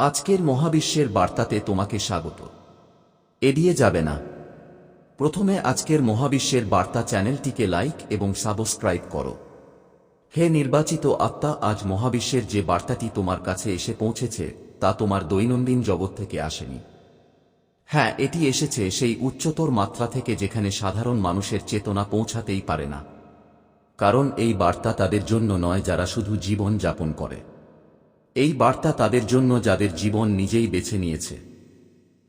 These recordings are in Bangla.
আজকের মহাবিশ্বের বার্তাতে তোমাকে স্বাগত। এড়িয়ে যাবে না। প্রথমে আজকের মহাবিশ্বের বার্তা চ্যানেলটিকে লাইক এবং সাবস্ক্রাইব করো। হে নির্বাচিত আত্মা, আজ মহাবিশ্বের যে বার্তাটি তোমার কাছে এসে পৌঁছেছে, তা তোমার দৈনন্দিন জগৎ থেকে আসেনি। হ্যাঁ এটি এসেছে সেই উচ্চতর মাত্রা থেকে যেখানে সাধারণ মানুষের চেতনা পৌঁছাতেই পারে না। কারণ এই বার্তা তাদের জন্য নয় যারা শুধু জীবন যাপন করে। এই বার্তা তাদের জন্য যাদের জীবন নিজেই বেছে নিয়েছে।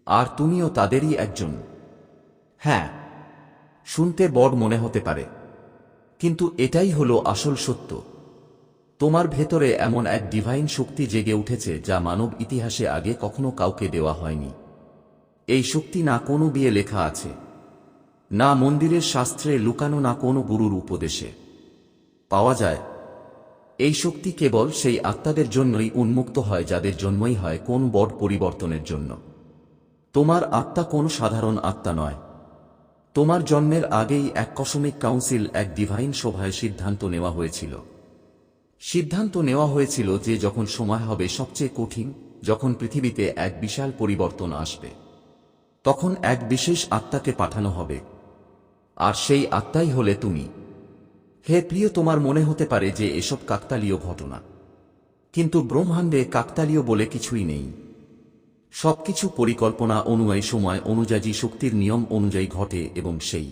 আর তুমিও তাদেরই একজন। হ্যাঁ শুনতে বড় মনে হতে পারে। কিন্তু এটাই হলো আসল সত্য। তোমার ভেতরে এমন এক ডিভাইন শক্তি জেগে উঠেছে যা মানব ইতিহাসে আগে কখনো কাউকে দেওয়া হয়নি। এই শক্তি না কোনো বিয়ে লেখা আছে, না মন্দিরের শাস্ত্রে লুকানো না কোনো গুরুর উপদেশে। পাওয়া যায় এই শক্তি কেবল সেই আত্মাদের জন্যই উন্মুক্ত হয়, যাদের জন্মই হয় কোন বড় পরিবর্তনের জন্য। তোমার আত্মা কোন সাধারণ আত্মা নয়। তোমার জন্মের আগেই এক কসমিক কাউন্সিল, এক ডিভাইন সভায় সিদ্ধান্ত নেওয়া হয়েছিল। সিদ্ধান্ত নেওয়া হয়েছিল যে যখন সময় হবে সবচেয়ে কঠিন, যখন পৃথিবীতে এক বিশাল পরিবর্তন আসবে, তখন এক বিশেষ আত্মাকে পাঠানো হবে। আর সেই আত্মাই হলে তুমি। হে প্রিয়, তোমার মনে হতে পারে যে এসব কাকতালীয় ঘটনা। কিন্তু ব্রহ্মাণ্ডে কাকতালীয় বলে কিছুই নেই। সবকিছু পরিকল্পনা অনুযায়ী, সময় অনুযায়ী, শক্তির নিয়ম অনুযায়ী ঘটে এবং সেই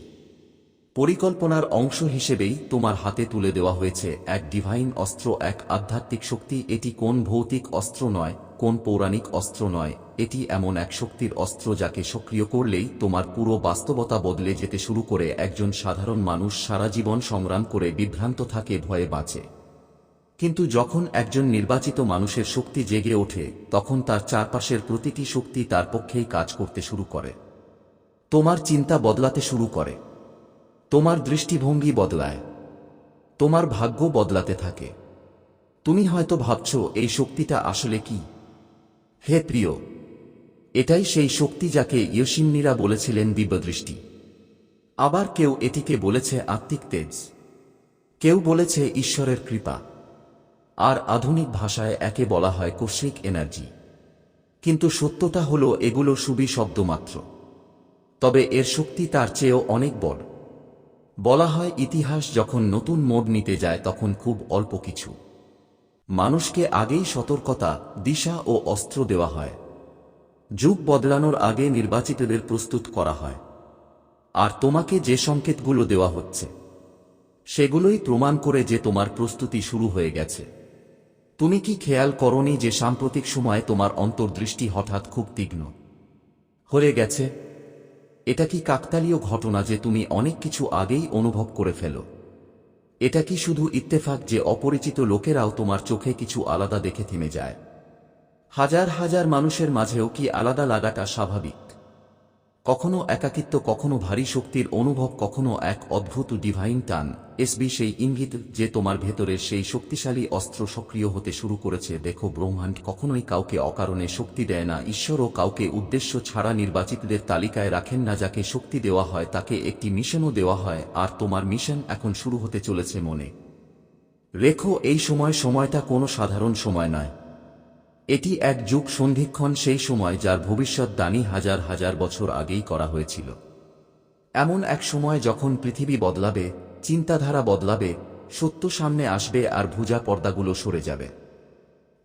পরিকল্পনার অংশ হিসেবেই তোমার হাতে তুলে দেওয়া হয়েছে এক ডিভাইন অস্ত্র, এক আধ্যাত্মিক শক্তি। এটি কোন ভৌতিক অস্ত্র নয়, কোন পৌরাণিক অস্ত্র নয় এটি এমন এক শক্তির অস্ত্র যাকে সক্রিয় করলেই তোমার পুরো বাস্তবতা বদলে যেতে শুরু করে। একজন সাধারণ মানুষ সারা জীবন সংগ্রাম করে বিভ্রান্ত থাকে, ভয়ে বাঁচে। কিন্তু যখন একজন নির্বাচিত মানুষের শক্তি জেগে ওঠে, তখন তার চারপাশের প্রতিটি শক্তি তার পক্ষেই কাজ করতে শুরু করে। তোমার চিন্তা বদলাতে শুরু করে। তোমার দৃষ্টিভঙ্গি বদলায়। তোমার ভাগ্য বদলাতে থাকে। তুমি হয়তো ভাবছ, এই শক্তিটা আসলে কি? হে প্রিয় এটাই সেই শক্তি যাকে ইয়সিমনিরা বলেছিলেন দিব্যদৃষ্টি। আবার কেউ এটিকে বলেছে আত্মিক তেজ। কেউ বলেছে ঈশ্বরের কৃপা। আর আধুনিক ভাষায় একে বলা হয় কৌশিক এনার্জি। কিন্তু সত্যতা হল এগুলো সুবি শব্দ মাত্র তবে এর শক্তি তার চেয়েও অনেক বড়। বলা হয় ইতিহাস যখন নতুন মোড় নিতে যায় তখন খুব অল্প কিছু। মানুষকে আগেই সতর্কতা, দিশা ও অস্ত্র দেওয়া হয়। যুগ বদলানোর আগে নির্বাচিতদের প্রস্তুত করা হয়। আর তোমাকে যে সংকেতগুলো দেওয়া হচ্ছে, সেগুলোই প্রমাণ করে যে তোমার প্রস্তুতি শুরু হয়ে গেছে। তুমি কি খেয়াল করনি যে সাম্প্রতিক সময়ে তোমার অন্তর্দৃষ্টি হঠাৎ খুব তীক্ষ্ণ? হয়ে গেছে। এটা কি কাকতালীয় ঘটনা যে তুমি অনেক কিছু আগেই অনুভব করে ফেলো? এটা কি শুধু ইত্তেফাক যে অপরিচিত লোকেরাও তোমার চোখে কিছু আলাদা দেখে থেমে যায়? হাজার হাজার মানুষের মাঝেও কি আলাদা লাগাটা স্বাভাবিক? কখনো একাকিত্ব, কখনো ভারী শক্তির অনুভব, কখনো এক অদ্ভুত ডিভাইন টান। এসবি সেই ইঙ্গিত যে তোমার ভেতরের সেই শক্তিশালী অস্ত্র সক্রিয় হতে শুরু করেছে। দেখো ব্রহ্মাণ্ড কখনোই কাউকে অকারণে শক্তি দেয় না। ঈশ্বরও কাউকে উদ্দেশ্য ছাড়া নির্বাচিতদের তালিকায় রাখেন না, যাকে শক্তি দেওয়া হয় তাকে একটি মিশনও দেওয়া হয়। আর তোমার মিশন এখন শুরু হতে চলেছে মনে। রেখো এই সময় সময়টা কোনো সাধারণ সময় নয়। এটি এক যুগ সন্ধিক্ষণ সেই সময় যার ভবিষ্যৎ দানি হাজার হাজার বছর আগেই করা হয়েছিল। এমন এক সময় যখন পৃথিবী বদলাবে, চিন্তাধারা বদলাবে, সত্য সামনে আসবে আর ভুজা পর্দাগুলো সরে যাবে।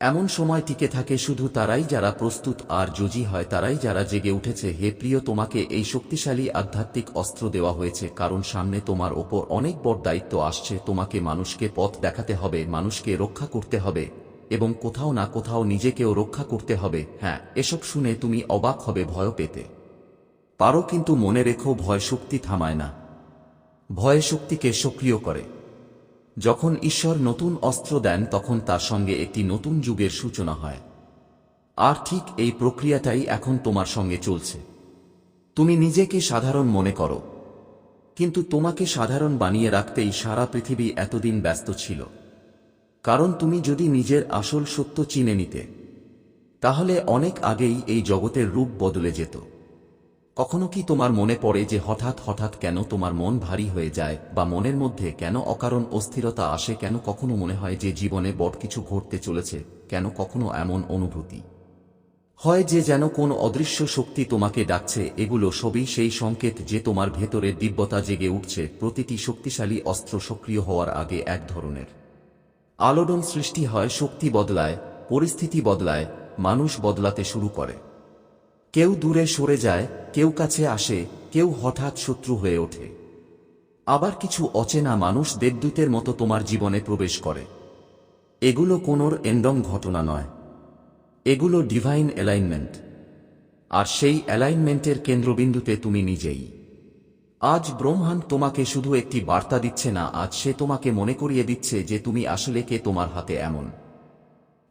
এমন সময় টিকে থাকে শুধু তারাই যারা প্রস্তুত আর যোজি হয় তারাই যারা জেগে উঠেছে, হে প্রিয়, তোমাকে এই শক্তিশালী আধ্যাত্মিক অস্ত্র দেওয়া হয়েছে, কারণ সামনে তোমার ওপর অনেক বড় দায়িত্ব আসছে, তোমাকে মানুষকে পথ দেখাতে হবে, মানুষকে রক্ষা করতে হবে। এবং কোথাও না কোথাও নিজেকেও রক্ষা করতে হবে। হ্যাঁ এসব শুনে তুমি অবাক হবে ভয় পেতে। পারো কিন্তু মনে রেখো ভয় শক্তি থামায় না। ভয় শক্তিকে সক্রিয় করে। যখন ঈশ্বর নতুন অস্ত্র দেন, তখন তার সঙ্গে একটি নতুন যুগের সূচনা হয়। আর ঠিক এই প্রক্রিয়াটাই এখন তোমার সঙ্গে চলছে। তুমি নিজেকে সাধারণ মনে করো। কিন্তু তোমাকে সাধারণ বানিয়ে রাখতেই সারা পৃথিবী এতদিন ব্যস্ত ছিল। কারণ তুমি যদি নিজের আসল সত্য চিনে নিতে, তাহলে অনেক আগেই এই জগতের রূপ বদলে যেত। কখনো কি তোমার মনে পড়ে যে হঠাৎ হঠাৎ কেন তোমার মন ভারী হয়ে যায়, বা মনের মধ্যে কেন অকারণ অস্থিরতা আসে, কেন কখনো মনে হয় যে জীবনে বড় কিছু ঘটতে চলেছে, কেন কখনো এমন অনুভূতি? হয় যে যেন কোন অদৃশ্য শক্তি তোমাকে ডাকছে, এগুলো সবই সেই সংকেত যে তোমার ভেতরে দিব্যতা জেগে উঠছে, প্রতিটি শক্তিশালী অস্ত্র সক্রিয় হওয়ার আগে এক ধরনের। আলোড়ন সৃষ্টি হয়, শক্তি বদলায়, পরিস্থিতি বদলায়, মানুষ বদলাতে শুরু করে। কেউ দূরে সরে যায়, কেউ কাছে আসে, কেউ হঠাৎ শত্রু হয়ে ওঠে। আবার কিছু অচেনা মানুষ দেবদূতের মতো তোমার জীবনে প্রবেশ করে। এগুলো কোনোর এন্ডম ঘটনা নয়। এগুলো ডিভাইন অ্যালাইনমেন্ট আর সেই অ্যালাইনমেন্টের কেন্দ্রবিন্দুতে তুমি নিজেই। আজ ব্রহ্মাণ্ড তোমাকে শুধু একটি বার্তা দিচ্ছে না, আজ সে তোমাকে মনে করিয়ে দিচ্ছে যে তুমি আসলে কে তোমার হাতে এমন।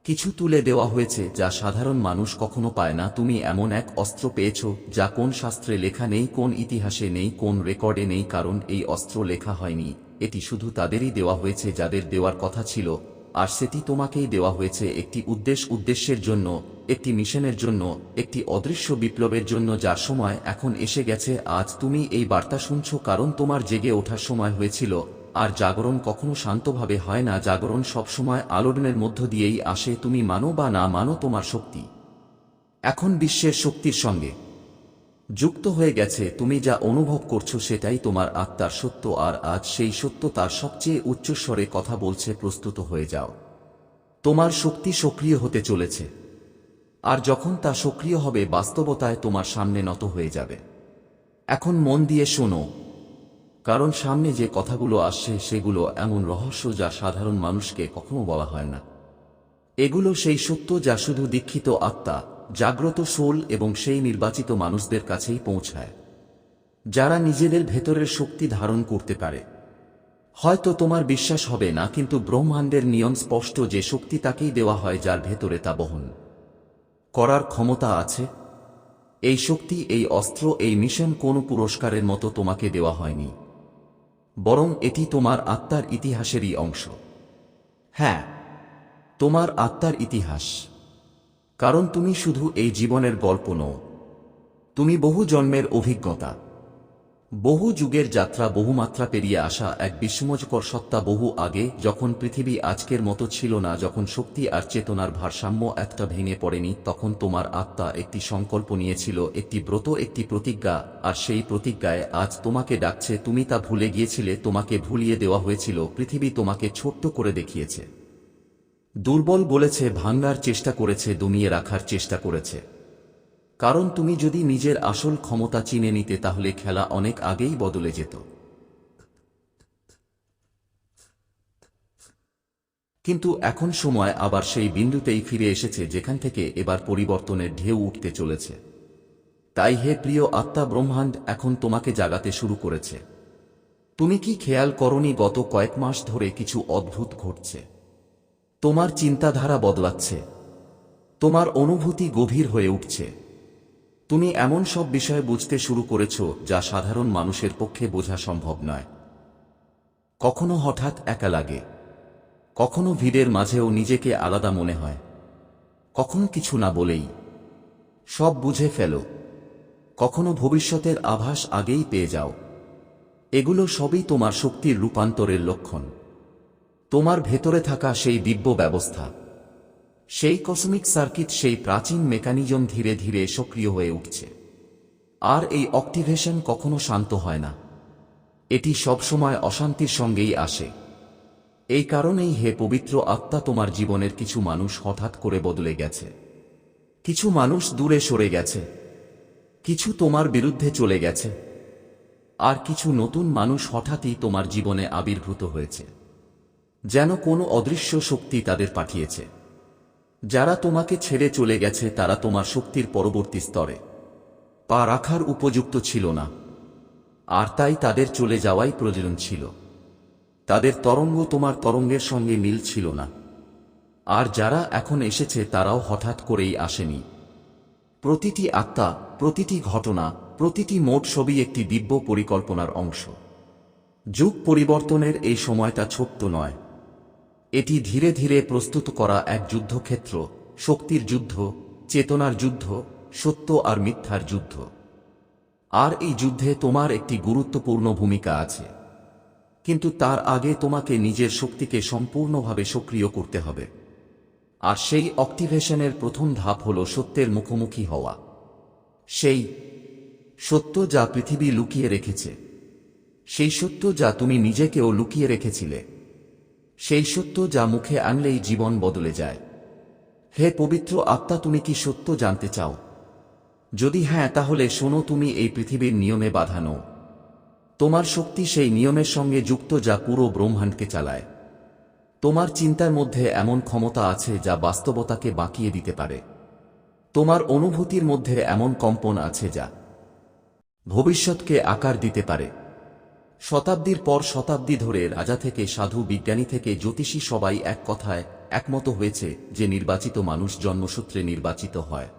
কিছু তুলে দেওয়া হয়েছে যা সাধারণ মানুষ কখনো পায় না। তুমি এমন এক অস্ত্র পেয়েছ যা কোন শাস্ত্রে লেখা নেই, কোন ইতিহাসে নেই, কোন রেকর্ডে নেই, কারণ এই অস্ত্র লেখা হয়নি। এটি শুধু তাদেরই দেওয়া হয়েছে যাদের দেওয়ার কথা ছিল। আর সেটি তোমাকেই দেওয়া হয়েছে একটি উদ্দেশ্য উদ্দেশ্যের জন্য, একটি মিশনের জন্য, একটি অদৃশ্য বিপ্লবের জন্য যার সময় এখন এসে গেছে, আজ তুমি এই বার্তা শুনছ কারণ তোমার জেগে ওঠার সময় হয়েছিল, আর জাগরণ কখনো শান্তভাবে হয় না, জাগরণ সবসময় আলোড়নের মধ্য দিয়েই আসে, তুমি মানো বা না মানো তোমার শক্তি। এখন বিশ্বের শক্তির সঙ্গে। যুক্ত হয়ে গেছে, তুমি যা অনুভব করছ সেটাই তোমার আত্মার সত্য, আর আজ সেই সত্য তার সবচেয়ে উচ্চস্বরে কথা বলছে, প্রস্তুত হয়ে যাও। তোমার শক্তি সক্রিয় হতে চলেছে। আর যখন তা সক্রিয় হবে, বাস্তবতায় তোমার সামনে নত হয়ে যাবে। এখন মন দিয়ে শোনো। কারণ সামনে যে কথাগুলো আসছে, সেগুলো এমন রহস্য যা সাধারণ মানুষকে কখনো বলা হয় না। এগুলো সেই সত্য যা শুধু দীক্ষিত আত্মা জাগ্রত সোল এবং সেই নির্বাচিত মানুষদের কাছেই পৌঁছায়, যারা নিজেদের ভেতরের শক্তি ধারণ করতে পারে। হয়তো তোমার বিশ্বাস হবে না, কিন্তু ব্রহ্মাণ্ডের নিয়ম স্পষ্ট যে শক্তি তাকেই দেওয়া হয় যার ভেতরে তা বহন করার ক্ষমতা আছে। এই শক্তি, এই অস্ত্র, এই মিশন কোনো পুরস্কারের মতো তোমাকে দেওয়া হয়নি। বরং এটি তোমার আত্মার ইতিহাসেরই অংশ। হ্যাঁ তোমার আত্মার ইতিহাস। কারণ তুমি শুধু এই জীবনের গল্প নও। তুমি বহু জন্মের অভিজ্ঞতা। বহু যুগের যাত্রা বহুমাত্রা পেরিয়ে আসা এক বিস্ময়কর সত্তা বহু আগে, যখন পৃথিবী আজকের মতো ছিল না, যখন শক্তি আর চেতনার ভারসাম্য একটা ভেঙে পড়েনি, তখন তোমার আত্মা একটি সংকল্প নিয়েছিল, একটি ব্রত, একটি প্রতিজ্ঞা, আর সেই প্রতিজ্ঞায় আজ তোমাকে ডাকছে, তুমি তা ভুলে গিয়েছিলে, তোমাকে ভুলিয়ে দেওয়া হয়েছিল, পৃথিবী তোমাকে ছোট্ট করে দেখিয়েছে। দুর্বল বলেছে ভাঙ্গার চেষ্টা করেছে, দমিয়ে রাখার চেষ্টা করেছে। কারণ তুমি যদি নিজের আসল ক্ষমতা চিনে নিতে, তাহলে খেলা অনেক আগেই বদলে যেত। কিন্তু এখন সময় আবার সেই বিন্দুতেই ফিরে এসেছে, যেখান থেকে এবার পরিবর্তনের ঢেউ উঠতে চলেছে। তাই হে প্রিয় আত্মা ব্রহ্মাণ্ড, এখন তোমাকে জাগাতে শুরু করেছে। তুমি কি খেয়াল করনি, গত কয়েক মাস ধরে কিছু অদ্ভুত ঘটছে। তোমার চিন্তাধারা বদলাচ্ছে। তোমার অনুভূতি গভীর হয়ে উঠছে। তুমি এমন সব বিষয় বুঝতে শুরু করেছ যা সাধারণ মানুষের পক্ষে বোঝা সম্ভব নয়। কখনো হঠাৎ একা লাগে। কখনো ভিড়ের মাঝেও নিজেকে আলাদা মনে হয়। কখনো কিছু না বলেই। সব বুঝে ফেলো। কখনো ভবিষ্যতের আভাস আগেই পেয়ে যাও। এগুলো সবই তোমার শক্তির রূপান্তরের লক্ষণ। তোমার ভেতরে থাকা সেই দিব্য ব্যবস্থা। সেই কসমিক সার্কিট সেই প্রাচীন মেকানিজম ধীরে ধীরে সক্রিয় হয়ে উঠছে। আর এই অক্টিভেশন কখনো শান্ত হয় না। এটি সবসময় অশান্তির সঙ্গেই আসে। এই কারণেই হে পবিত্র আত্মা, তোমার জীবনের কিছু মানুষ হঠাৎ করে বদলে গেছে। কিছু মানুষ দূরে সরে গেছে। কিছু তোমার বিরুদ্ধে চলে গেছে। আর কিছু নতুন মানুষ হঠাৎই তোমার জীবনে আবির্ভূত হয়েছে। যেন কোনো অদৃশ্য শক্তি তাদের পাঠিয়েছে। যারা তোমাকে ছেড়ে চলে গেছে, তারা তোমার শক্তির পরবর্তী স্তরে। পা রাখার উপযুক্ত ছিল না। আর তাই তাদের চলে যাওয়াই প্রয়োজন ছিল। তাদের তরঙ্গ তোমার তরঙ্গের সঙ্গে মিল ছিল না। আর যারা এখন এসেছে, তারাও হঠাৎ করেই আসেনি। প্রতিটি আত্মা, প্রতিটি ঘটনা, প্রতিটি মোট সবই একটি দিব্য পরিকল্পনার অংশ। যুগ পরিবর্তনের এই সময়টা ছোট্ট নয়। এটি ধীরে ধীরে প্রস্তুত করা এক যুদ্ধক্ষেত্র, শক্তির যুদ্ধ, চেতনার যুদ্ধ, সত্য আর মিথ্যার যুদ্ধ। আর এই যুদ্ধে তোমার একটি গুরুত্বপূর্ণ ভূমিকা আছে। কিন্তু তার আগে তোমাকে নিজের শক্তিকে সম্পূর্ণভাবে সক্রিয় করতে হবে। আর সেই অক্টিভেশনের প্রথম ধাপ হল সত্যের মুখোমুখি হওয়া। সেই সত্য যা পৃথিবী লুকিয়ে রেখেছে। সেই সত্য যা তুমি নিজেকেও লুকিয়ে রেখেছিলে। সেই সত্য যা মুখে আনলেই জীবন বদলে যায়। হে পবিত্র আত্মা, তুমি কি সত্য জানতে চাও? যদি হ্যাঁ তাহলে শোনো তুমি এই পৃথিবীর নিয়মে বাঁধানো তোমার শক্তি সেই নিয়মের সঙ্গে যুক্ত যা পুরো ব্রহ্মাণ্ডকে চালায়। তোমার চিন্তার মধ্যে এমন ক্ষমতা আছে যা বাস্তবতাকে বাঁকিয়ে দিতে পারে। তোমার অনুভূতির মধ্যে এমন কম্পন আছে যা ভবিষ্যৎকে আকার দিতে পারে। শতাব্দীর পর শতাব্দী ধরে রাজা থেকে সাধু বিজ্ঞানী থেকে জ্যোতিষী সবাই এক কথায় একমত হয়েছে যে নির্বাচিত মানুষ জন্মসূত্রে নির্বাচিত হয়।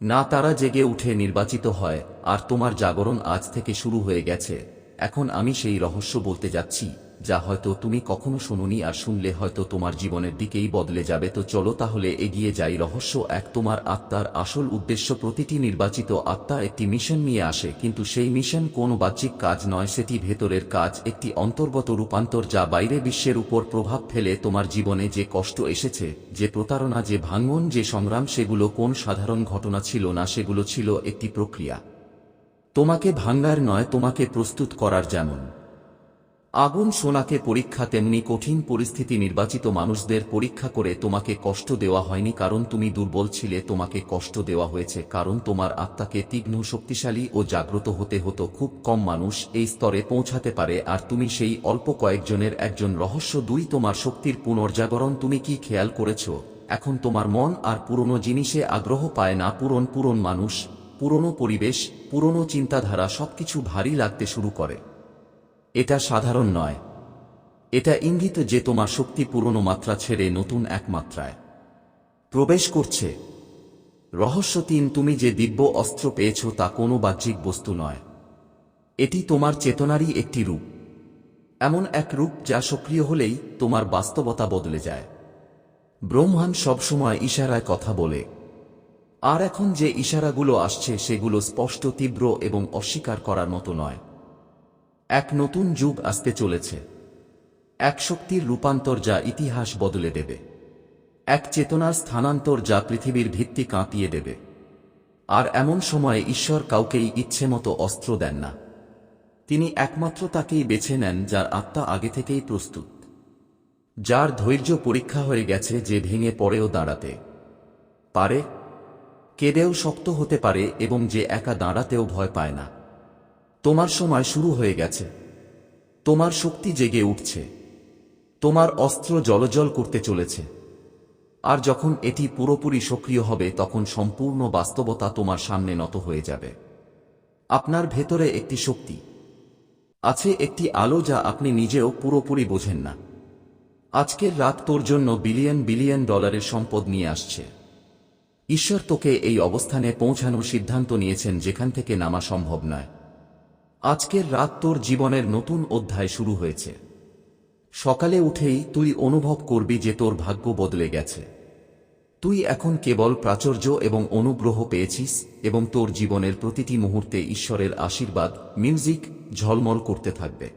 না তারা জেগে উঠে নির্বাচিত হয়, আর তোমার জাগরণ আজ থেকে শুরু হয়ে গেছে। এখন আমি সেই রহস্য বলতে যাচ্ছি। যা হয়তো তুমি কখনো শুনুনি আর শুনলে হয়তো তোমার জীবনের দিকেই বদলে যাবে। তো চলো তাহলে এগিয়ে যাই। রহস্য এক, তোমার আত্মার আসল উদ্দেশ্য প্রতিটি নির্বাচিত আত্মা একটি মিশন নিয়ে আসে, কিন্তু সেই মিশন কোনো বাহ্যিক কাজ নয়, সেটি ভেতরের কাজ, একটি অন্তর্গত রূপান্তর যা বাইরে বিশ্বের উপর প্রভাব ফেলে তোমার জীবনে যে কষ্ট এসেছে, যে প্রতারণা, যে ভাঙ্গন যে সংগ্রাম, সেগুলো কোন সাধারণ ঘটনা ছিল না, সেগুলো ছিল একটি প্রক্রিয়া। তোমাকে ভাঙ্গার নয়, তোমাকে প্রস্তুত করার যেমন। আগুন সোনাকে পরীক্ষা, তেমনি কঠিন পরিস্থিতি নির্বাচিত মানুষদের পরীক্ষা করে তোমাকে কষ্ট দেওয়া হয়নি কারণ তুমি দুর্বল ছিলে, তোমাকে কষ্ট দেওয়া হয়েছে কারণ তোমার আত্মাকে তীক্ষ্ণ, শক্তিশালী ও জাগ্রত হতে হতো। খুব কম মানুষ এই স্তরে পৌঁছাতে পারে আর তুমি সেই অল্প কয়েকজনের একজন রহস্য দুই তোমার শক্তির পুনর্জাগরণ। তুমি কি খেয়াল করেছ? এখন তোমার মন আর পুরনো জিনিসে আগ্রহ পায় না। পুরন পুরন মানুষ, পুরনো পরিবেশ, পুরনো চিন্তাধারা সবকিছু ভারী লাগতে শুরু করে। এটা সাধারণ নয়। এটা ইঙ্গিত যে তোমার শক্তি পুরনো মাত্রা ছেড়ে নতুন এক মাত্রায়। প্রবেশ করছে। রহস্য তিন, তুমি যে দিব্য অস্ত্র পেয়েছ তা কোনো বাহ্যিক বস্তু নয়। এটি তোমার চেতনারই একটি রূপ। এমন এক রূপ যা সক্রিয় হলেই তোমার বাস্তবতা বদলে যায়। ব্রহ্মাণ্ড সবসময় ইশারায় কথা বলে। আর এখন যে ইশারাগুলো আসছে সেগুলো স্পষ্ট, তীব্র এবং অস্বীকার করার মতো নয়। এক নতুন যুগ আসতে চলেছে। এক শক্তির রূপান্তর যা ইতিহাস বদলে দেবে। এক চেতনার স্থানান্তর যা পৃথিবীর ভিত্তি কাঁপিয়ে দেবে। আর এমন সময়ে ঈশ্বর কাউকেই ইচ্ছেমতো অস্ত্র দেন না। তিনি একমাত্র তাকেই বেছে নেন যার আত্মা আগে থেকেই প্রস্তুত। যার ধৈর্য পরীক্ষা হয়ে গেছে যে ভেঙে পড়েও দাঁড়াতে। পারে? কেঁদেও শক্ত হতে পারে এবং যে একা দাঁড়াতেও ভয় পায় না। তোমার সময় শুরু হয়ে গেছে। তোমার শক্তি জেগে উঠছে। তোমার অস্ত্র জলজল করতে চলেছে। আর যখন এটি পুরোপুরি সক্রিয় হবে, তখন সম্পূর্ণ বাস্তবতা তোমার সামনে নত হয়ে যাবে। আপনার ভেতরে একটি শক্তি আছে, একটি আলো যা আপনি নিজেও পুরোপুরি বোঝেন না। আজকের রাত তোর জন্য বিলিয়ন বিলিয়ন ডলারের সম্পদ নিয়ে আসছে। ঈশ্বর তোকে এই অবস্থানে পৌঁছানোর সিদ্ধান্ত নিয়েছেন, যেখান থেকে নামা সম্ভব নয়। আজকের রাত তোর জীবনের নতুন অধ্যায় শুরু হয়েছে। সকালে উঠেই তুই অনুভব করবি যে তোর ভাগ্য বদলে গেছে। তুই এখন কেবল প্রাচুর্য এবং অনুগ্রহ পেয়েছিস এবং তোর জীবনের প্রতিটি মুহূর্তে ঈশ্বরের আশীর্বাদ, মিউজিক ঝলমল করতে থাকবে।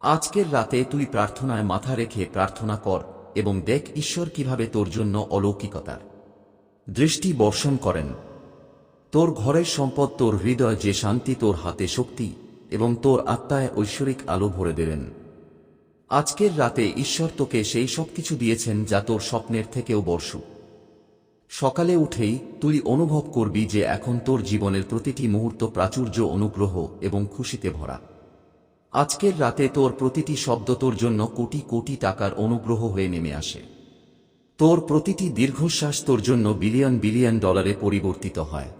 আজকের রাতে তুই প্রার্থনায় মাথা রেখে প্রার্থনা কর এবং দেখ ঈশ্বর কীভাবে তোর জন্য অলৌকিকতার দৃষ্টি বর্ষণ করেন। তোর ঘরের সম্পদ, তোর হৃদয় যে শান্তি, তোর হাতে শক্তি এবং তোর আত্মায় ঐশ্বরিক আলো ভরে দেবেন আজকের রাতে ঈশ্বর তোকে সেই সব কিছু দিয়েছেন যা তোর স্বপ্নের থেকেও বর্ষু। সকালে উঠেই তুই অনুভব করবি যে এখন তোর জীবনের প্রতিটি মুহূর্ত প্রাচুর্য, অনুগ্রহ এবং খুশিতে ভরা। আজকের রাতে তোর প্রতিটি শব্দ তোর জন্য কোটি কোটি টাকার অনুগ্রহ হয়ে নেমে আসে। তোর প্রতিটি দীর্ঘশ্বাস তোর জন্য বিলিয়ন বিলিয়ন ডলারে পরিবর্তিত হয়।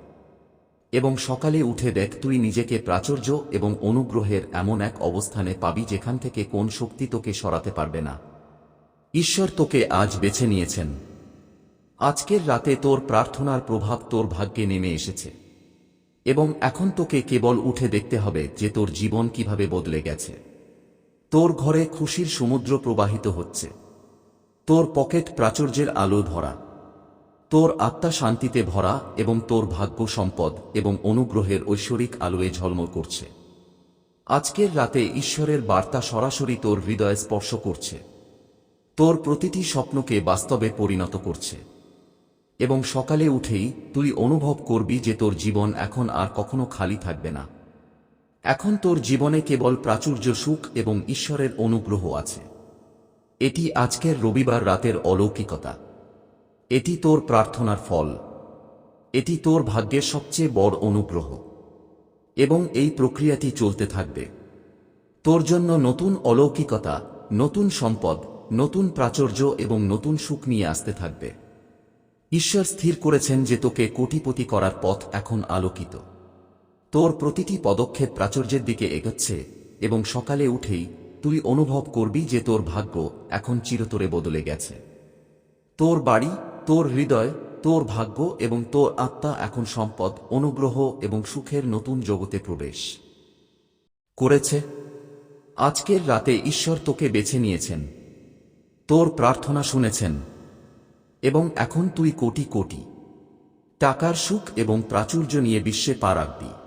এবং সকালে উঠে দেখ তুই নিজেকে প্রাচুর্য এবং অনুগ্রহের এমন এক অবস্থানে পাবি যেখান থেকে কোন শক্তি তোকে সরাতে পারবে না। ঈশ্বর তোকে আজ বেছে নিয়েছেন। আজকের রাতে তোর প্রার্থনার প্রভাব তোর ভাগ্যে নেমে এসেছে। এবং এখন তোকে কেবল উঠে দেখতে হবে যে তোর জীবন কীভাবে বদলে গেছে। তোর ঘরে খুশির সমুদ্র প্রবাহিত হচ্ছে। তোর পকেট প্রাচুর্যের আলো ভরা। তোর আত্মা শান্তিতে ভরা এবং তোর ভাগ্য সম্পদ এবং অনুগ্রহের ঐশ্বরিক আলোয় ঝলমল করছে। আজকের রাতে ঈশ্বরের বার্তা সরাসরি তোর হৃদয়ে স্পর্শ করছে। তোর প্রতিটি স্বপ্নকে বাস্তবে পরিণত করছে। এবং সকালে উঠেই তুই অনুভব করবি যে তোর জীবন এখন আর কখনো খালি থাকবে না। এখন তোর জীবনে কেবল প্রাচুর্য সুখ এবং ঈশ্বরের অনুগ্রহ আছে। এটি আজকের রবিবার রাতের অলৌকিকতা। এটি তোর প্রার্থনার ফল। এটি তোর ভাগ্যের সবচেয়ে বড় অনুগ্রহ। এবং এই প্রক্রিয়াটি চলতে থাকবে। তোর জন্য নতুন অলৌকিকতা, নতুন সম্পদ, নতুন প্রাচুর্য এবং নতুন সুখ নিয়ে আসতে থাকবে। ঈশ্বর স্থির করেছেন যে তোকে কোটিপতি করার পথ এখন আলোকিত। তোর প্রতিটি পদক্ষেপ প্রাচুর্যের দিকে এগোচ্ছে এবং সকালে উঠেই তুই অনুভব করবি যে তোর ভাগ্য এখন চিরতরে বদলে গেছে। তোর বাড়ি তোর হৃদয়, তোর ভাগ্য এবং তোর আত্মা এখন সম্পদ, অনুগ্রহ এবং সুখের নতুন জগতে প্রবেশ করেছে। আজকের রাতে ঈশ্বর তোকে বেছে নিয়েছেন। তোর প্রার্থনা শুনেছেন। এবং এখন তুই কোটি কোটি টাকার সুখ এবং প্রাচুর্য নিয়ে বিশ্বে পা রাখবি।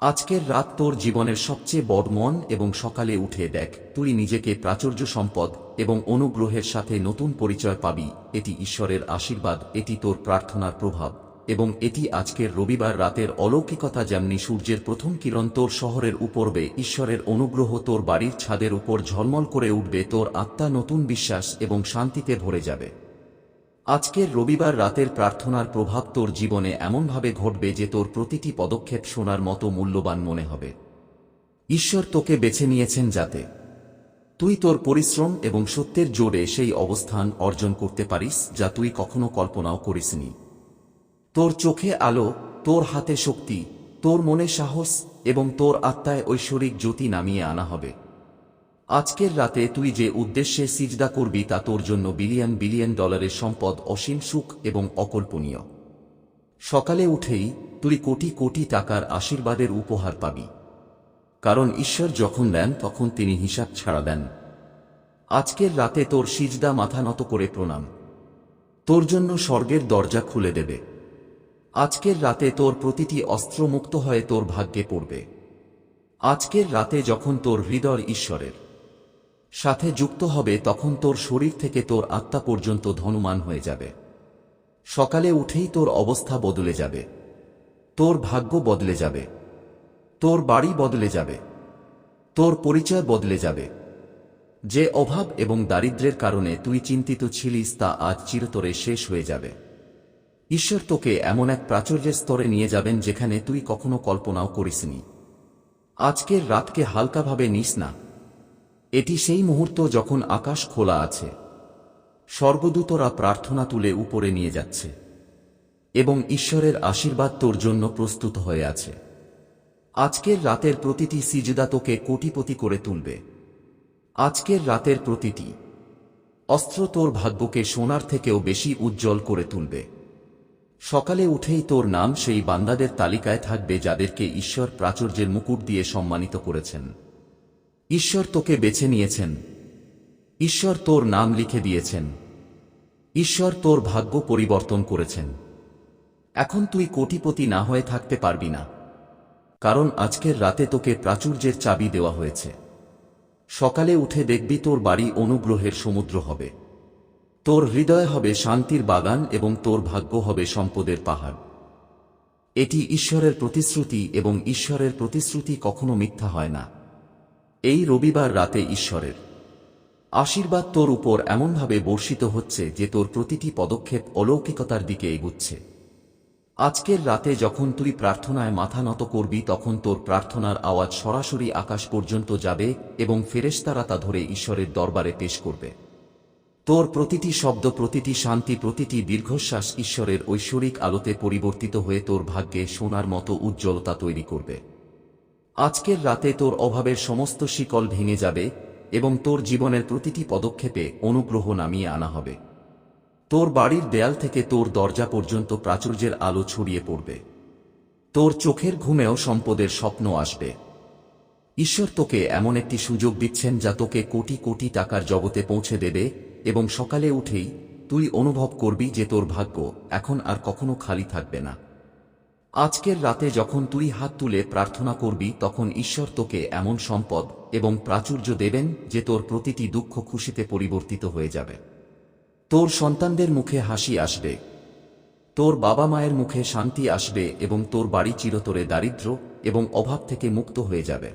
আজকের রাত তোর জীবনের সবচেয়ে বড় মন এবং সকালে উঠে দেখ, তুই নিজেকে প্রাচুর্য সম্পদ এবং অনুগ্রহের সাথে নতুন পরিচয় পাবি, এটি ঈশ্বরের আশীর্বাদ, এটি তোর প্রার্থনার প্রভাব, এবং এটি আজকের রবিবার রাতের অলৌকিকতা যেমনি সূর্যের প্রথম কিরণ তোর শহরের উপরবে, ঈশ্বরের অনুগ্রহ তোর বাড়ির ছাদের উপর ঝলমল করে উঠবে, তোর আত্মা নতুন বিশ্বাস এবং শান্তিতে ভরে যাবে। আজকের রবিবার রাতের প্রার্থনার প্রভাব তোর জীবনে এমনভাবে ঘটবে যে তোর প্রতিটি পদক্ষেপ শোনার মতো মূল্যবান মনে হবে। ঈশ্বর তোকে বেছে নিয়েছেন যাতে তুই তোর পরিশ্রম এবং সত্যের জোরে সেই অবস্থান অর্জন করতে পারিস যা তুই কখনো কল্পনাও করিসনি। তোর চোখে আলো, তোর হাতে শক্তি, তোর মনে সাহস এবং তোর আত্মায় ঐশ্বরিক জ্যোতি নামিয়ে আনা হবে। আজকের রাতে তুই যে উদ্দেশ্যে সিজদা করবি তা তোর জন্য বিলিয়ন বিলিয়ন ডলারের সম্পদ, অসীম সুখ এবং অকল্পনীয়। সকালে উঠেই তুই কোটি কোটি টাকার আশীর্বাদের উপহার পাবি। কারণ ঈশ্বর যখন দেন, তখন তিনি হিসাব ছাড়া দেন। আজকের রাতে তোর সিজদা মাথা নত করে প্রণাম। তোর জন্য স্বর্গের দরজা খুলে দেবে। আজকের রাতে তোর প্রতিটি অস্ত্র মুক্ত হয়ে তোর ভাগ্যে পড়বে। আজকের রাতে যখন তোর হৃদয় ঈশ্বরের সাথে যুক্ত হবে তখন তোর শরীর থেকে তোর আত্মা পর্যন্ত ধনুমান হয়ে যাবে। সকালে উঠেই তোর অবস্থা বদলে যাবে। তোর ভাগ্য বদলে যাবে। তোর বাড়ি বদলে যাবে। তোর পরিচয় বদলে যাবে। যে অভাব এবং দারিদ্র্যের কারণে তুই চিন্তিত ছিলিস তা আজ চিরতরে শেষ হয়ে যাবে। ঈশ্বর তোকে এমন এক প্রাচুর্যের স্তরে নিয়ে যাবেন যেখানে তুই কখনো কল্পনাও করিসনি। আজকের রাতকে হালকাভাবে নিস না। এটি সেই মুহূর্ত যখন আকাশ খোলা আছে। স্বর্গদূতরা প্রার্থনা তুলে উপরে নিয়ে যাচ্ছে এবং ঈশ্বরের আশীর্বাদ তোর জন্য প্রস্তুত হয়ে আছে। আজকের রাতের প্রতিটি সিজদা তোকে কোটিপতি করে তুলবে। আজকের রাতের প্রতিটি অস্ত্র তোর ভাগ্যকে সোনার থেকেও বেশি উজ্জ্বল করে তুলবে। সকালে উঠেই তোর নাম সেই বান্দাদের তালিকায় থাকবে যাদেরকে ঈশ্বর প্রাচুর্যের মুকুট দিয়ে সম্মানিত করেছেন। ঈশ্বর তোকে বেছে নিয়েছেন। ঈশ্বর তোর নাম লিখে দিয়েছেন। ঈশ্বর তোর ভাগ্য পরিবর্তন করেছেন। এখন তুই কোটিপতি না হয়ে থাকতে পারবি না। কারণ আজকের রাতে তোকে প্রাচুর্যের চাবি দেওয়া হয়েছে। সকালে উঠে দেখবি তোর বাড়ি অনুগ্রহের সমুদ্র হবে। তোর হৃদয় হবে শান্তির বাগান এবং তোর ভাগ্য হবে সম্পদের পাহাড়। এটি ঈশ্বরের প্রতিশ্রুতি এবং ঈশ্বরের প্রতিশ্রুতি কখনো মিথ্যা হয় না। এই রবিবার রাতে ঈশ্বরের। আশীর্বাদ তোর উপর এমনভাবে বর্ষিত হচ্ছে যে তোর প্রতিটি পদক্ষেপ অলৌকিকতার দিকে এগুচ্ছে। আজকের রাতে যখন তুই প্রার্থনায় মাথা নত করবি, তখন তোর প্রার্থনার আওয়াজ সরাসরি আকাশ পর্যন্ত যাবে এবং ফেরেশতারা তা ধরে ঈশ্বরের দরবারে পেশ করবে। তোর প্রতিটি শব্দ, প্রতিটি শান্তি, প্রতিটি দীর্ঘশ্বাস ঈশ্বরের ঐশ্বরিক আলোতে পরিবর্তিত হয়ে তোর ভাগ্যে সোনার মতো উজ্জ্বলতা তৈরি করবে। আজকের রাতে তোর অভাবের সমস্ত শিকল ভেঙে যাবে এবং তোর জীবনের প্রতিটি পদক্ষেপে অনুগ্রহ নামিয়ে আনা হবে। তোর বাড়ির দেয়াল থেকে তোর দরজা পর্যন্ত প্রাচুর্যের আলো ছড়িয়ে পড়বে। তোর চোখের ঘুমেও সম্পদের স্বপ্ন আসবে। ঈশ্বর তোকে এমন একটি সুযোগ দিচ্ছেন যা তোকে কোটি কোটি টাকার জগতে পৌঁছে দেবে এবং সকালে উঠেই তুই অনুভব করবি যে তোর ভাগ্য এখন আর কখনো খালি থাকবে না। আজকের রাতে যখন তুই হাত তুলে প্রার্থনা করবি, তখন ঈশ্বর তোকে এমন সম্পদ এবং প্রাচুর্য দেবেন যে তোর প্রতিটি দুঃখ খুশিতে পরিবর্তিত হয়ে যাবে। তোর সন্তানদের মুখে হাসি আসবে। তোর বাবা মায়ের মুখে শান্তি আসবে এবং তোর বাড়ি চিরতরে দারিদ্র্য এবং অভাব থেকে মুক্ত হয়ে যাবে।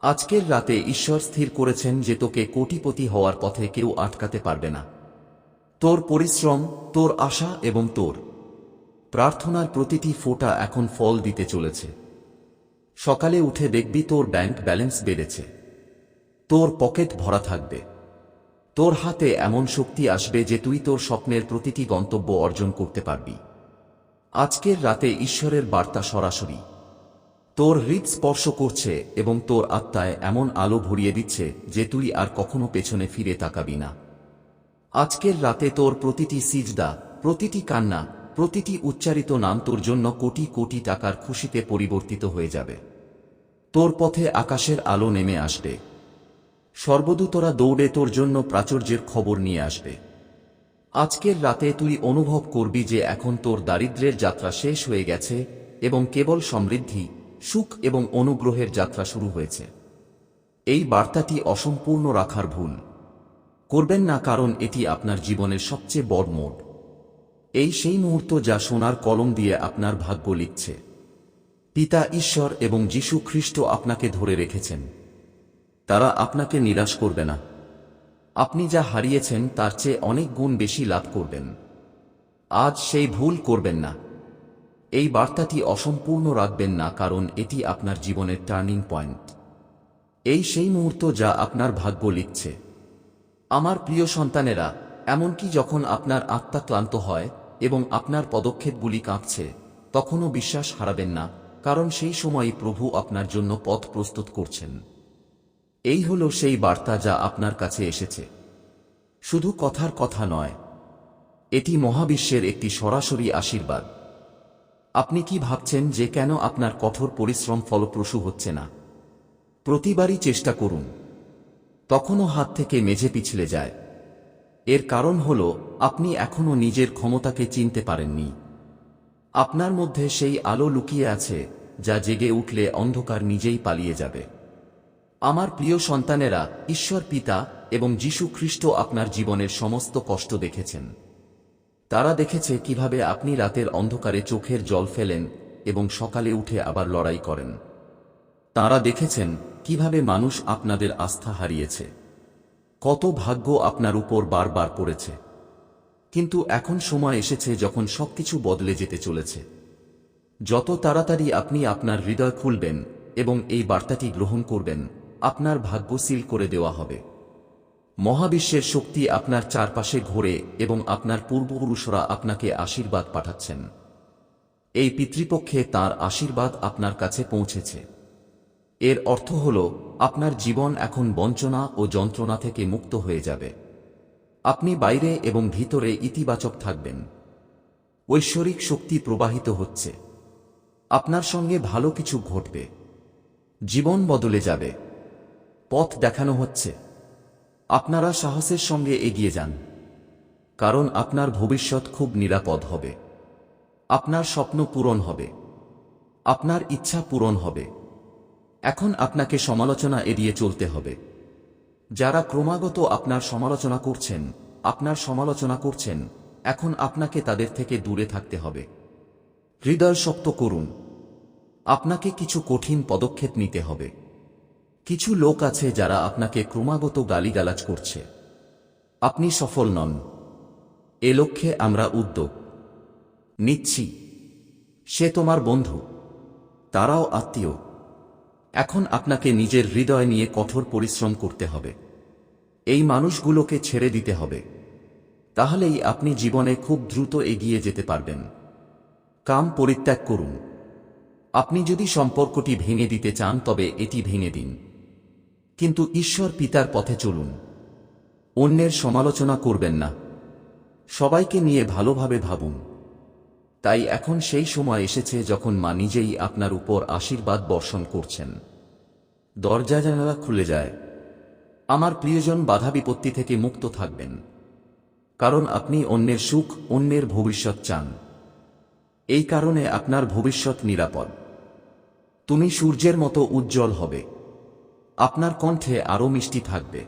আজকের রাতে ঈশ্বর স্থির করেছেন যে তোকে কোটিপতি হওয়ার পথে কেউ আটকাতে পারবে না। তোর পরিশ্রম, তোর আশা এবং তোর প্রার্থনার প্রতিটি ফোঁটা এখন ফল দিতে চলেছে। সকালে উঠে দেখবি তোর ব্যাংক ব্যালেন্স বেড়েছে। তোর পকেট ভরা থাকবে। তোর হাতে এমন শক্তি আসবে যে তুই তোর স্বপ্নের প্রতিটি গন্তব্য অর্জন করতে পারবি। আজকের রাতে ঈশ্বরের বার্তা সরাসরি। তোর হৃদ স্পর্শ করছে এবং তোর আত্মায় এমন আলো ভরিয়ে দিচ্ছে যে তুই আর কখনো পেছনে ফিরে তাকাবি না। আজকের রাতে তোর প্রতিটি সিজদা, প্রতিটি কান্না প্রতিটি উচ্চারিত নাম তোর জন্য কোটি কোটি টাকার খুশিতে পরিবর্তিত হয়ে যাবে। তোর পথে আকাশের আলো নেমে আসবে। সর্বদূতরা দৌড়ে তোর জন্য প্রাচুর্যের খবর নিয়ে আসবে। আজকের রাতে তুই অনুভব করবি যে এখন তোর দারিদ্র্যের যাত্রা শেষ হয়ে গেছে এবং কেবল সমৃদ্ধি, সুখ এবং অনুগ্রহের যাত্রা শুরু হয়েছে। এই বার্তাটি অসম্পূর্ণ রাখার ভুল। করবেন না কারণ এটি আপনার জীবনের সবচেয়ে বড় মোড়। এই সেই মুহূর্ত যা সোনার কলম দিয়ে আপনার ভাগ্য লিখছে। পিতা ঈশ্বর এবং যীশু খ্রিস্ট আপনাকে ধরে রেখেছেন। তারা আপনাকে নিরাশ করবে না। আপনি যা হারিয়েছেন তার চেয়ে অনেক গুণ বেশি লাভ করবেন। আজ সেই ভুল করবেন না। এই বার্তাটি অসম্পূর্ণ রাখবেন না কারণ এটি আপনার জীবনের টার্নিং পয়েন্ট। এই সেই মুহূর্ত যা আপনার ভাগ্য লিখছে। আমার প্রিয় সন্তানেরা এমনকি যখন আপনার আত্মা ক্লান্ত হয় এবং আপনার পদক্ষেপগুলি কাঁপছে, তখনও বিশ্বাস হারাবেন না, কারণ সেই সময়ই প্রভু আপনার জন্য পথ প্রস্তুত করছেন। এই হল সেই বার্তা যা আপনার কাছে এসেছে। শুধু কথার কথা নয়, এটি মহাবিশ্বের একটি সরাসরি আশীর্বাদ। আপনি কি ভাবছেন যে কেন আপনার কঠোর পরিশ্রম ফলপ্রসূ হচ্ছে না? প্রতিবারই চেষ্টা করুন। তখনও হাত থেকে মেঝে পিছলে যায়। এর কারণ হল, আপনি এখনও নিজের ক্ষমতাকে চিনতে পারেননি। আপনার মধ্যে সেই আলো লুকিয়ে আছে, যা জেগে উঠলে অন্ধকার নিজেই পালিয়ে যাবে। আমার প্রিয় সন্তানেরা, ঈশ্বর পিতা এবং যীশু খ্রিস্ট আপনার জীবনের সমস্ত কষ্ট দেখেছেন। তারা দেখেছে কীভাবে আপনি রাতের অন্ধকারে চোখের জল ফেলেন এবং সকালে উঠে আবার লড়াই করেন। তারা দেখেছেন কীভাবে মানুষ আপনাদের আস্থা হারিয়েছে। কত ভাগ্য আপনার উপর বারবার পড়েছে। কিন্তু এখন সময় এসেছে যখন সবকিছু বদলে যেতে চলেছে। যত তাড়াতাড়ি আপনি আপনার হৃদয় খুলবেন এবং এই বার্তাটি গ্রহণ করবেন, আপনার ভাগ্য সিল করে দেওয়া হবে। মহাবিশ্বের শক্তি আপনার চারপাশে ঘোরে এবং আপনার পূর্বপুরুষরা আপনাকে আশীর্বাদ পাঠাচ্ছেন। এই পিতৃপক্ষে তার আশীর্বাদ আপনার কাছে পৌঁছেছে। এর অর্থ হল, আপনার জীবন এখন বঞ্চনা ও যন্ত্রণা থেকে মুক্ত হয়ে যাবে। আপনি বাইরে এবং ভিতরে ইতিবাচক থাকবেন। ঐশ্বরিক শক্তি প্রবাহিত হচ্ছে। আপনার সঙ্গে ভালো কিছু ঘটবে। জীবন বদলে যাবে। পথ দেখানো হচ্ছে। আপনারা সাহসের সঙ্গে এগিয়ে যান। কারণ আপনার ভবিষ্যৎ খুব নিরাপদ হবে। আপনার স্বপ্ন পূরণ হবে। আপনার ইচ্ছা পূরণ হবে। এখন আপনাকে সমালোচনা এড়িয়ে চলতে হবে। যারা ক্রমাগত আপনার সমালোচনা করছেন, আপনার সমালোচনা করছেন, এখন আপনাকে তাদের থেকে দূরে থাকতে হবে। হৃদয় শক্ত করুন। আপনাকে কিছু কঠিন পদক্ষেপ নিতে হবে। কিছু লোক আছে যারা আপনাকে ক্রমাগত গালিগালাজ করছে। আপনি সফল নন। এ লক্ষ্যে আমরা উদ্যোগ নিচ্ছি। সে তোমার বন্ধু। তারাও আত্মীয়। এখন আপনাকে নিজের হৃদয় নিয়ে কঠোর পরিশ্রম করতে হবে। এই মানুষগুলোকে ছেড়ে দিতে হবে। তাহলেই আপনি জীবনে খুব দ্রুত এগিয়ে যেতে পারবেন। কাম পরিত্যাগ করুন। আপনি যদি সম্পর্কটি ভেঙে দিতে চান, তবে এটি ভেঙে দিন। কিন্তু ঈশ্বর পিতার পথে চলুন। অন্যের সমালোচনা করবেন না। সবাইকে নিয়ে ভালোভাবে ভাবুন। তাই এখন সেই সময় এসেছে যখন মা নিজেই আপনার উপর আশীর্বাদ বর্ষণ করছেন। দরজা জানালা খুলে যায়। আমার প্রিয়জন বাধা বিপত্তি থেকে মুক্ত থাকবেন। কারণ আপনি অন্যের সুখ, অন্যের ভবিষ্যৎ চান। এই কারণে আপনার ভবিষ্যৎ নিরাপদ। তুমি সূর্যের মতো উজ্জ্বল হবে। আপনার কণ্ঠে আরও মিষ্টি থাকবে।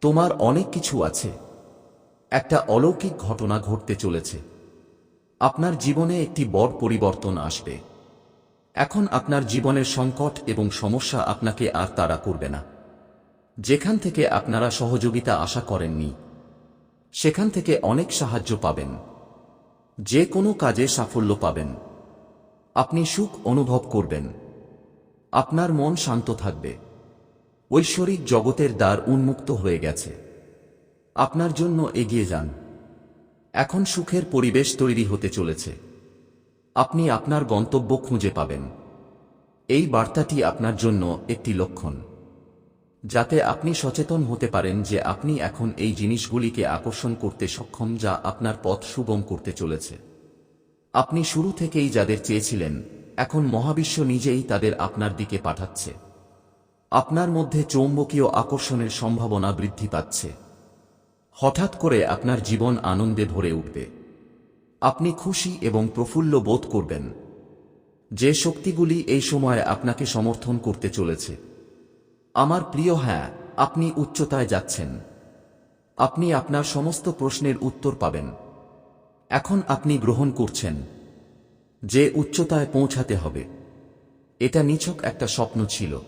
তোমার অনেক কিছু আছে। একটা অলৌকিক ঘটনা ঘটতে চলেছে। আপনার জীবনে একটি বড় পরিবর্তন আসবে। এখন আপনার জীবনের সংকট এবং সমস্যা আপনাকে আর তাড়া করবে না। যেখান থেকে আপনারা সহযোগিতা আশা করেননি, সেখান থেকে অনেক সাহায্য পাবেন। যে কোনো কাজে সাফল্য পাবেন। আপনি সুখ অনুভব করবেন। আপনার মন শান্ত থাকবে। ঐশ্বরিক জগতের দ্বার উন্মুক্ত হয়ে গেছে। আপনার জন্য এগিয়ে যান। এখন সুখের পরিবেশ তৈরি হতে চলেছে। আপনি আপনার গন্তব্য খুঁজে পাবেন। এই বার্তাটি আপনার জন্য একটি লক্ষণ। যাতে আপনি সচেতন হতে পারেন যে আপনি এখন এই জিনিসগুলিকে আকর্ষণ করতে সক্ষম যা আপনার পথ সুগম করতে চলেছে। আপনি শুরু থেকেই যাদের চেয়েছিলেন, এখন মহাবিশ্ব নিজেই তাদের আপনার দিকে পাঠাচ্ছে। আপনার মধ্যে চৌম্বকীয় আকর্ষণের সম্ভাবনা বৃদ্ধি পাচ্ছে। হঠাৎ করে আপনার জীবন আনন্দে ভরে উঠবে। আপনি খুশি এবং প্রফুল্ল বোধ করবেন। যে শক্তিগুলি এই সময় আপনাকে সমর্থন করতে চলেছে। আমার প্রিয় হ্যাঁ আপনি উচ্চতায় যাচ্ছেন। আপনি আপনার সমস্ত প্রশ্নের উত্তর পাবেন। এখন আপনি গ্রহণ করছেন যে উচ্চতায় পৌঁছাতে হবে। এটা নিছক একটা স্বপ্ন ছিল।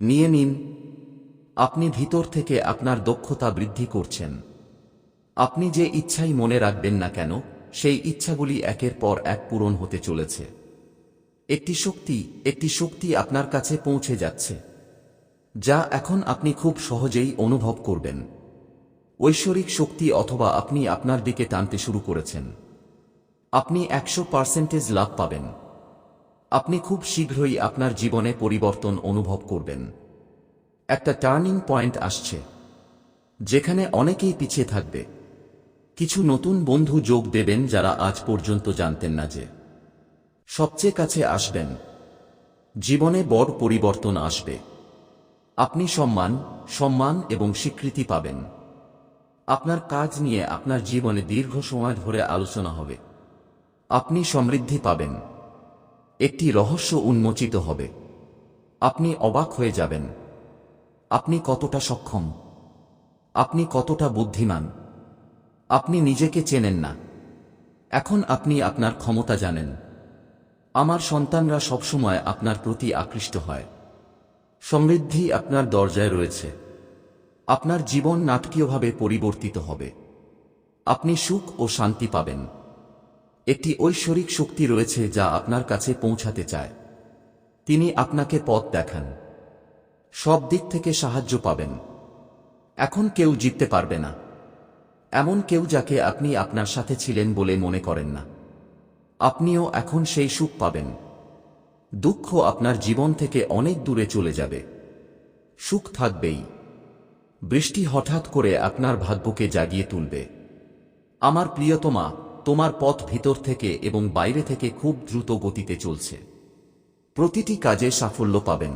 নিয়ে নিন আপনি ভিতর থেকে আপনার দক্ষতা বৃদ্ধি করছেন। আপনি যে ইচ্ছাই মনে রাখবেন না কেন, সেই ইচ্ছাগুলি একের পর এক পূরণ হতে চলেছে। একটি শক্তি একটি শক্তি আপনার কাছে পৌঁছে যাচ্ছে, যা এখন আপনি খুব সহজেই অনুভব করবেন। ঐশ্বরিক শক্তি অথবা আপনি আপনার দিকে টানতে শুরু করেছেন। আপনি একশো পার্সেন্টেজ লাভ পাবেন। আপনি খুব শীঘ্রই আপনার জীবনে পরিবর্তন অনুভব করবেন। একটা টার্নিং পয়েন্ট আসছে, যেখানে অনেকেই পিছিয়ে থাকবে। কিছু নতুন বন্ধু যোগ দেবেন যারা আজ পর্যন্ত জানতেন না যে সবচেয়ে কাছে আসবেন। জীবনে বড় পরিবর্তন আসবে। আপনি সম্মান সম্মান এবং স্বীকৃতি পাবেন। আপনার কাজ নিয়ে আপনার জীবনে দীর্ঘ সময় ধরে আলোচনা হবে। আপনি সমৃদ্ধি পাবেন। একটি রহস্য উন্মোচিত হবে। আপনি অবাক হয়ে যাবেন। আপনি কতটা সক্ষম? আপনি কতটা বুদ্ধিমান? আপনি নিজেকে চেনেন না। এখন আপনি আপনার ক্ষমতা জানেন। আমার সন্তানরা সবসময় আপনার প্রতি আকৃষ্ট হয়। সমৃদ্ধি আপনার দরজায় রয়েছে। আপনার জীবন নাটকীয়ভাবে পরিবর্তিত হবে। আপনি সুখ ও শান্তি পাবেন। একটি ঐশ্বরিক শক্তি রয়েছে যা আপনার কাছে পৌঁছাতে চায়। তিনি আপনাকে পথ দেখান। সব দিক থেকে সাহায্য পাবেন। এখন কেউ জিততে পারবে না। এমন কেউ যাকে আপনি আপনার সাথে ছিলেন বলে মনে করেন না। আপনিও এখন সেই সুখ পাবেন। দুঃখ আপনার জীবন থেকে অনেক দূরে চলে যাবে। সুখ থাকবেই। বৃষ্টি হঠাৎ করে আপনার ভাগ্যকে জাগিয়ে তুলবে। আমার প্রিয়তমা, তোমার পথ ভিতর থেকে এবং বাইরে থেকে খুব দ্রুত গতিতে চলছে। প্রতিটি কাজে সাফল্য পাবেন।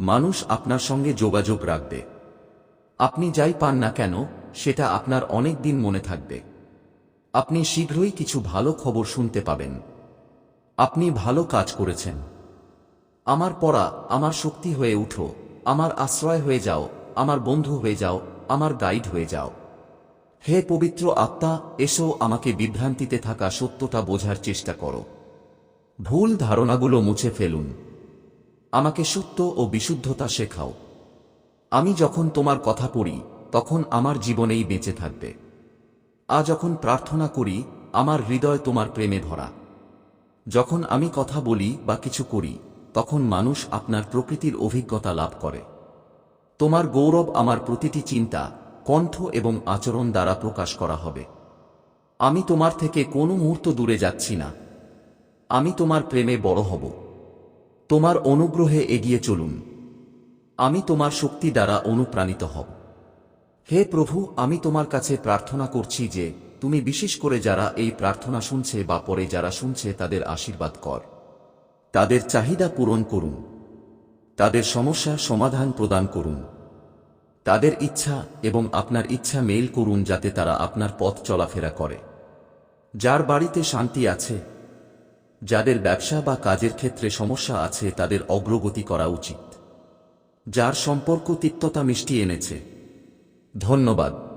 মানুষ আপনার সঙ্গে যোগাযোগ রাখবে। আপনি যাই পান না কেন, সেটা আপনার অনেক দিন মনে থাকবে। আপনি শীঘ্রই কিছু ভালো খবর শুনতে পাবেন। আপনি ভালো কাজ করেছেন। আমার পড়া, আমার শক্তি হয়ে উঠো, আমার আশ্রয় হয়ে যাও, আমার বন্ধু হয়ে যাও, আমার গাইড হয়ে যাও। হে পবিত্র আত্মা, এসো আমাকে বিভ্রান্তিতে থাকা সত্যটা বোঝার চেষ্টা করো। ভুল ধারণাগুলো মুছে ফেলুন। আমাকে সত্য ও বিশুদ্ধতা শেখাও। আমি যখন তোমার কথা পড়ি, তখন আমার জীবনেই বেঁচে থাকবে। আ যখন প্রার্থনা করি, আমার হৃদয় তোমার প্রেমে ভরা। যখন আমি কথা বলি বা কিছু করি, তখন মানুষ আপনার প্রকৃতির অভিজ্ঞতা লাভ করে। তোমার গৌরব আমার প্রতিটি চিন্তা, কণ্ঠ এবং আচরণ দ্বারা প্রকাশ করা হবে। আমি তোমার থেকে কোনো মুহূর্ত দূরে যাচ্ছি না। আমি তোমার প্রেমে বড় হব। তোমার অনুগ্রহে এগিয়ে চলুন। আমি তোমার শক্তি দ্বারা অনুপ্রাণিত হব। হে প্রভু, আমি তোমার কাছে প্রার্থনা করছি যে, তুমি বিশেষ করে যারা এই প্রার্থনা শুনছে বা পরে যারা শুনছে তাদের আশীর্বাদ কর। তাদের চাহিদা পূরণ করুন। তাদের সমস্যা সমাধান প্রদান করুন। তাদের ইচ্ছা এবং আপনার ইচ্ছা মেইল করুন যাতে তারা আপনার পথ চলাফেরা করে। যার বাড়িতে শান্তি আছে যাদের ব্যবসা বা কাজের ক্ষেত্রে সমস্যা আছে তাদের অগ্রগতি করা উচিত। যার সম্পর্ক তিক্ততা মিষ্টি এনেছে। ধন্যবাদ।